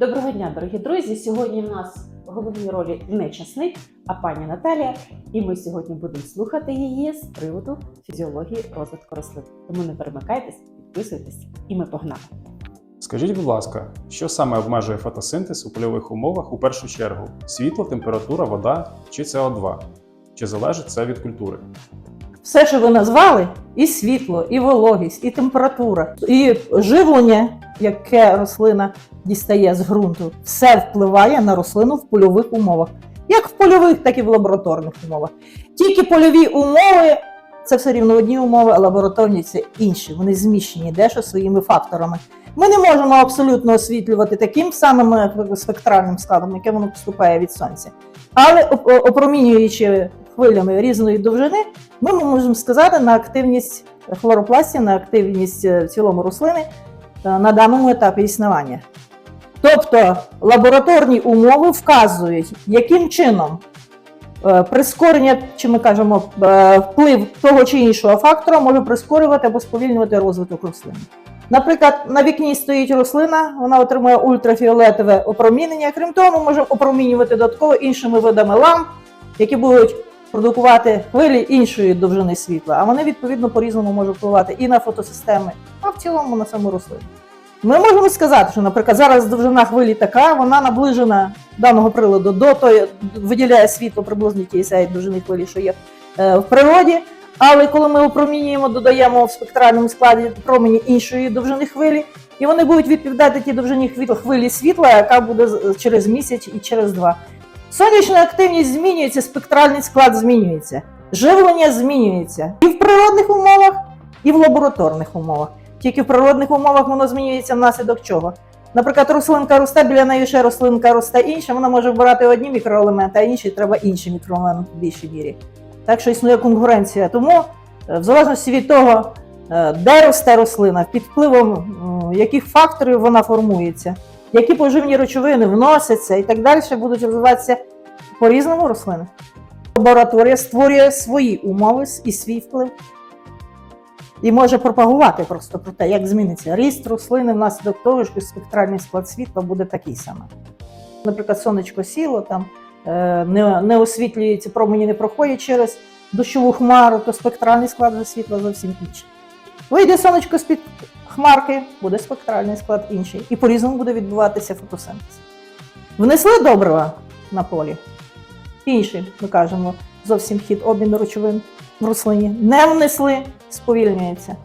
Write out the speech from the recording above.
Доброго дня, дорогі друзі! Сьогодні в нас в головній ролі не часник, а пані Наталія. І ми сьогодні будемо слухати її з приводу фізіології розвитку рослин. Тому не перемикайтесь, підписуйтесь, і ми погнали. Скажіть, будь ласка, що саме обмежує фотосинтез у польових умовах у першу чергу? Світло, температура, вода чи СО2? Чи залежить це від культури? Все, що ви назвали, і світло, і вологість, і температура, і живлення, яке рослина дістає з ґрунту, все впливає на рослину в польових умовах, як в польових, так і в лабораторних умовах. Тільки польові умови це все рівно одні умови, а лабораторні це інші. Вони зміщені дещо своїми факторами. Ми не можемо абсолютно освітлювати таким самим спектральним складом, яке воно поступає від сонця. Але опромінюючи хвилями різної довжини, ми можемо сказати на активність хлоропластів, на активність е, в цілому рослини е, на даному етапі існування. Тобто лабораторні умови вказують, яким чином е, прискорення, чи ми кажемо, е, вплив того чи іншого фактора може прискорювати або сповільнювати розвиток рослини. Наприклад, на вікні стоїть рослина, вона отримує ультрафіолетове опромінення. Крім того, ми можемо опромінювати додатково іншими видами ламп, які будуть продукувати хвилі іншої довжини світла, а вони відповідно по-різному можуть впливати і на фотосистеми, а в цілому на саму рослину. Ми можемо сказати, що, наприклад, зараз довжина хвилі така, вона наближена даного приладу до тої, виділяє світло приблизно тієї довжини хвилі, що є е, в природі. Але коли ми опромінюємо, додаємо в спектральному складі промені іншої довжини хвилі, і вони будуть відповідати тій довжині хвилі світла, яка буде через місяць і через два. Сонячна активність змінюється, спектральний склад змінюється, живлення змінюється і в природних умовах, і в лабораторних умовах. Тільки в природних умовах воно змінюється внаслідок чого. Наприклад, рослинка росте, біля неї ще рослинка росте інша, вона може вбирати одні мікроелементи, а інші треба інші мікроелементи в більшій мірі. Так що існує конкуренція. Тому, е, в залежності від того, е, де росте рослина, під впливом яких факторів вона формується, які поживні речовини вносяться і так далі, будуть розвиватися по-різному рослини. Лабораторія створює свої умови і свій вплив. І може пропагувати просто про те, як зміниться ріст рослини внаслідок того, що спектральний склад світла буде такий самий. Наприклад, сонечко сіло, там е, не, не освітлюється, промені не проходять через дощову хмару, то спектральний склад світла зовсім інший. Вийде сонечко з-під хмарки, буде спектральний склад інший. І по-різному буде відбуватися фотосинтез. Внесли добрива на полі, інший, ми кажемо, зовсім хід обміну речовин в рослині. Не внесли, сповільнюється.